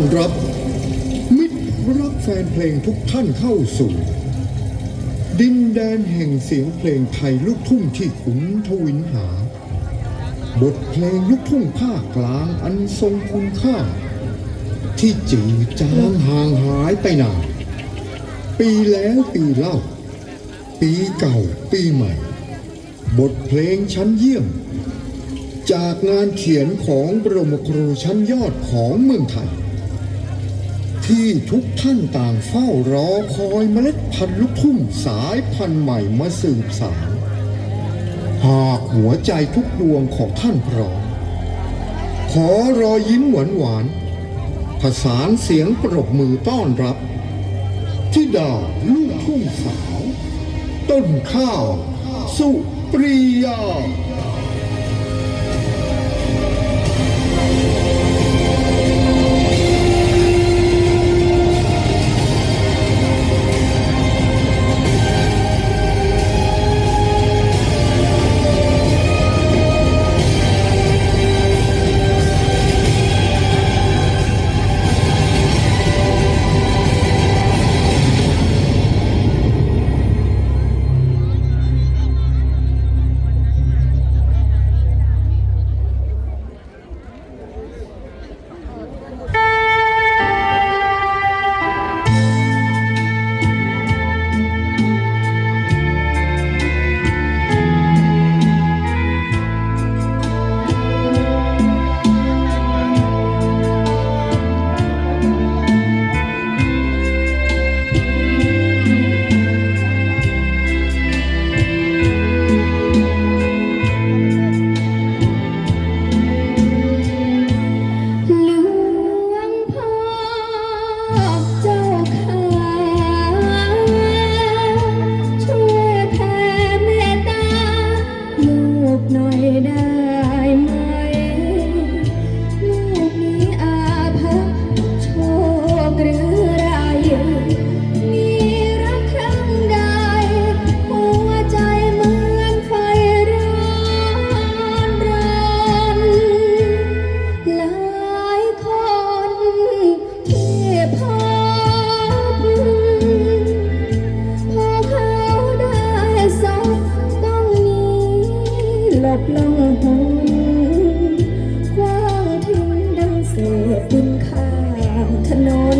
อนรับ มิตรรักแฟนเพลงทุกท่านเข้าสู่ ดินแดนแห่งเสียงเพลงไทยลูกทุ่งที่ขุนทวินหา บทเพลงลูกทุ่งภาคกลางอันทรงคุณค่า ที่จืดจางห่างหายไปนาน ปีแล้วปีเล่า ปีเก่าปีใหม่ บทเพลงชั้นเยี่ยมจากงานเขียนของบรมครูชั้นยอดของเมืองไทย ที่ทุกท่านต่างเฝ้ารอคอยเมล็ดพันธุ์ลูกทุ่งสายพันธุ์ใหม่มาสืบสานหากหัวใจทุกดวงของท่านพร้อมขอรอยยิ้มหวานหวานผสานเสียงปรบมือต้อนรับที่ดาวลูกทุ่งสาว ต้นข้าว สุปรียา บลงหนวทิ้งดังเศษดินข้าถนน